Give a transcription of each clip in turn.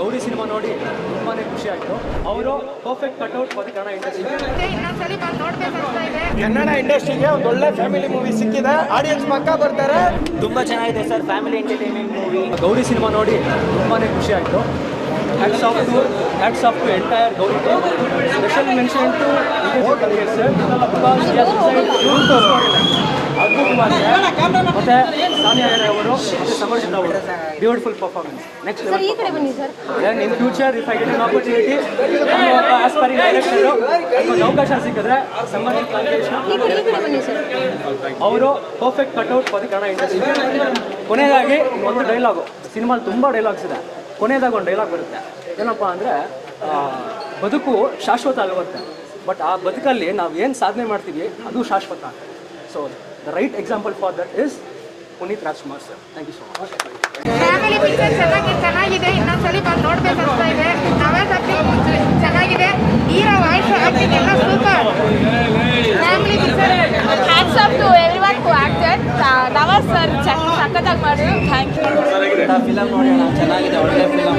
Gauri cinema ನೋಡಿ ತುಂಬಾ ಖುಷಿ ಆಯ್ತು ಅವರು perfect cutout for Kannada industry Kannada ಇಂಡಸ್ಟ್ರಿಗೆ ಒಂದು ಒಳ್ಳೆ ಫ್ಯಾಮಿಲಿ ಮೂವಿ ಸಿಕ್ಕಿದೆ. ಆಡಿಯನ್ಸ್ ಪಕ್ಕ ಬರ್ತಾರೆ. ತುಂಬಾ ಚೆನ್ನಾಗಿದೆ sir family entertainment movie Gauri cinema ನೋಡಿ ತುಂಬಾ ಖುಷಿ ಆಯಿತು hats off to hats off to entire government special mention to sir ಅದು ಮತ್ತೆ ಸಾನಿಯಾ ಅವರು ಸಮರ್ಜಿತ್ ಅವರು beautiful performance next then in future if I get an opportunity aspiring director ಒಂದು ಅವಕಾಶ ಸಿಕ್ಕಿದ್ರೆ ಸರ್ ಅವರು ಪರ್ಫೆಕ್ಟ್ ಕಟ್ಔಟ್ ಪದ ಕನ್ನಡ ಇಂಡಸ್ಟ್ರಿ ಕೊನೆಯದಾಗಿ ಒಂದು ಡೈಲಾಗು ಸಿನಿಮಾಲಿ ತುಂಬ ಡೈಲಾಗ್ಸ್ ಇದೆ ಕೊನೆಯದಾಗಿ ಒಂದು ಡೈಲಾಗ್ ಬರುತ್ತೆ. ಏನಪ್ಪ ಅಂದರೆ ಬದುಕು ಶಾಶ್ವತ ಆಗುತ್ತೆ. ಬಟ್ ಆ ಬದುಕಲ್ಲಿ ನಾವು ಏನು ಸಾಧನೆ ಮಾಡ್ತೀವಿ ಅದು ಶಾಶ್ವತ. So the right example for that is Puneeth Rajkumar sir thank you so much family picture ಚೆನ್ನಾಗಿ ಚೆನ್ನಾಗಿದೆ. ಇನ್ನೊಂದ್ಸಲಿ ಬಂದು ನೋಡ್ಬೇಕು ಅಂತ ಇದೆ ನವಾಜ್ ಚೆನ್ನಾಗಿದೆ. ಹೀರೋ ವಾಯ್ಸ್ ಆಕ್ಟಿಂಗ್ ಎಲ್ಲ super family picture hats off to everyone to actor Nawaz sir ಸಖತ್ತಾಗಿ ಮಾಡಿದ್ರು ಥ್ಯಾಂಕ್ ಯು ಫಿಲಮ್ ನೋಡಿ ಅಣ್ಣ ಚೆನ್ನಾಗಿದೆ ಒಳ್ಳೆ ಫಿಲಮ್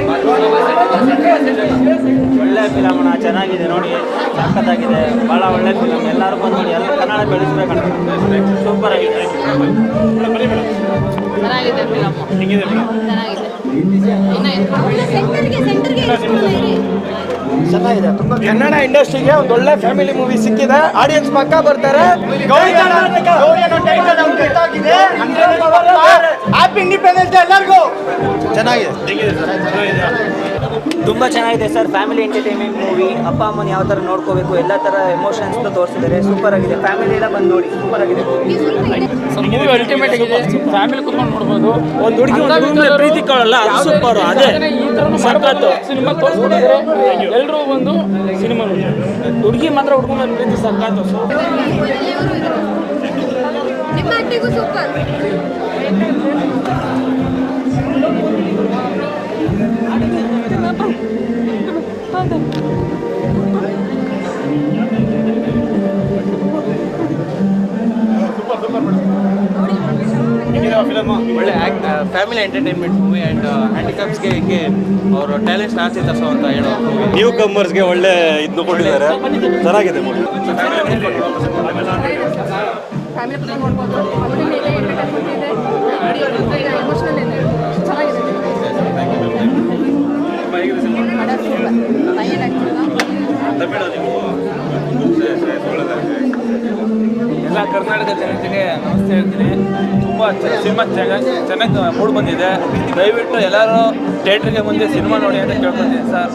ಒಳ್ಳೆ ಫಿಲಮ್ ಅಣ್ಣ ಚೆನ್ನಾಗಿದೆ ನೋಡಿ ಸಕ್ಕತ್ತಾಗಿದೆ ಭಾಳ ಒಳ್ಳೆ ಫಿಲಮ್ ಎಲ್ಲರೂ ಬಂದು ನೋಡಿ ಎಲ್ಲ ಕನ್ನಡ ಬೆಳೆಸ್ಬೇಕಣ್ಣ. ಸೂಪರ್ ಆಗಿದೆ. ಚೆನ್ನಾಗಿದೆ ಫಿಲಮ್ ಚೆನ್ನಾಗಿದೆ. ಚೆನ್ನಾಗಿದೆ ತುಂಬಾ ಕನ್ನಡ ಇಂಡಸ್ಟ್ರಿಗೆ ಒಂದು ಒಳ್ಳೆ ಫ್ಯಾಮಿಲಿ ಮೂವಿ ಸಿಕ್ಕಿದೆ. ಆಡಿಯನ್ಸ್ ಪಕ್ಕ ಬರ್ತಾರೆ. ಹ್ಯಾಪಿ ಇಂಡಿಪೆಂಡೆನ್ಸ್ ಡೇ ಎಲ್ಲರಿಗೂ. ಚೆನ್ನಾಗಿದೆ. ತುಂಬ ಚೆನ್ನಾಗಿದೆ ಸರ್. ಫ್ಯಾಮಿಲಿ ಎಂಟರ್ಟೈನ್ಮೆಂಟ್ ಮೂವಿ ಅಪ್ಪ ಅಮ್ಮನ ಯಾವ ಥರ ನೋಡ್ಕೋಬೇಕು ಎಲ್ಲ ಥರ ಎಮೋಷನ್ಸ್ ತೋರಿಸಿದ್ದಾರೆ. ಸೂಪರ್ ಆಗಿದೆ. ಫ್ಯಾಮಿಲಿ ಎಲ್ಲ ಬಂದು ನೋಡಿ. ಸೂಪರ್ ಆಗಿದೆ. ಮೂವಿ ಅಲ್ಟಿಮೇಟ್ ಆಗಿದೆ. ಫ್ಯಾಮಿಲಿ ಕುತ್ಕೊಂಡು ನೋಡ್ಬೋದು. ಒಂದು ಹುಡುಗಿ ಪ್ರೀತಿ ಕೊಡಲ್ಲ ಅದು ಸೂಪರ್ ಅದೇ ಸಖತ್ತು. ಸಿನಿಮಾ ತೋರಿಸ್ಕೊಂಡಿದ್ರೆ ಎಲ್ಲರೂ ಒಂದು ಸಿನಿಮಾ ನೋಡಿ ಹುಡುಗಿ ಮಾತ್ರ ಹುಡ್ಕೊಂಡು ಪ್ರೀತಿ ಸಖತ್ತು. ನಿಮ್ಮ ಸೂಪರ್ ಒಳ್ಳೆ ಫ್ಯಾಮಿಲಿ ಎಂಟರ್ಟೈನ್ಮೆಂಟ್ ಮೂವಿ ಆ್ಯಂಡ್ ಹ್ಯಾಂಡಿಕ್ಯಾಪ್ಸ್ಗೆ ಹೆಂಗೆ ಅವರು ಟ್ಯಾಲೆಂಟ್ ಆಸೆ ತರಿಸೋ ಅಂತ ಹೇಳೋ ಮೂವಿ ನ್ಯೂ ಕಮ್ಮರ್ಸ್ಗೆ ಒಳ್ಳೆ ಇದನ್ನು ಕೊಟ್ಟಿದ್ದಾರೆ. ಚೆನ್ನಾಗಿದೆ ಮೂವಿ ಫ್ಯಾಮಿಲಿ ನೋಡ್ಬೋದು ಎಮೋಷನಲ್ ಇದೆ. ಎಲ್ಲ ಕರ್ನಾಟಕ ಜನತೆಗೆ ನಮಸ್ತೆ ಹೇಳ್ತೀನಿ. ತುಂಬ ಸಿನಿಮಾ ಚೆನ್ನಾಗಿ ಚೆನ್ನಾಗಿ ಮೂಡ್ ಬಂದಿದೆ. ದಯವಿಟ್ಟು ಎಲ್ಲರೂ ಥಿಯೇಟ್ರಿಗೆ ಬಂದು ಸಿನಿಮಾ ನೋಡಿ ಅಂತ ಕೇಳ್ಕೊತೀನಿ ಸರ್.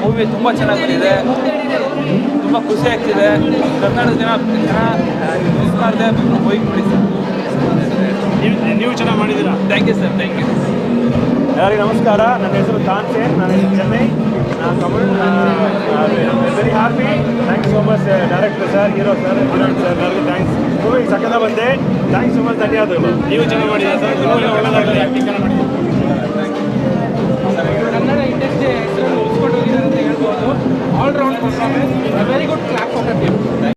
ಮೂವಿ ತುಂಬ ಚೆನ್ನಾಗಿ ಬಂದಿದೆ. ತುಂಬ ಖುಷಿ ಆಗ್ತಿದೆ. ಕರ್ನಾಟಕ ಜನ ಜನ ಮಿಸ್ ಮಾಡಿದೆ ಹೋಗಿ ಬಿಡಿ ಸರ್. ನೀವು ಚೆನ್ನಾಗಿ ಮಾಡಿದ್ದೀರಾ? Thank you sir thank you ಎಲ್ಲರಿಗೂ ನಮಸ್ಕಾರ? ನನ್ನ ಹೆಸರು ತಾನ್ಸೇನ್. ನಾನು ಚೆನ್ನೈ ನಾನು Tamil very happy thanks so much director sir hero sir heroine sir ಎಲ್ಲರಿಗೂ ಥ್ಯಾಂಕ್ಸ್ ಮೂವಿ ಸಕ್ಕದ ಬಂದೆ. ಥ್ಯಾಂಕ್ಸ್ ಸೊ ಮಚ್ ಧನ್ಯವಾದಗಳು. ನೀವು ಚೆನ್ನಾಗಿ ಮಾಡಿದ್ದೀರಾ ಸರ್ ಒಳ್ಳೆಯದಾಗಲಿ ಆ್ಯಕ್ಟಿಂಗ್ ಚೆನ್ನಾಗಿ ಮಾಡಿದ್ದೀರಾ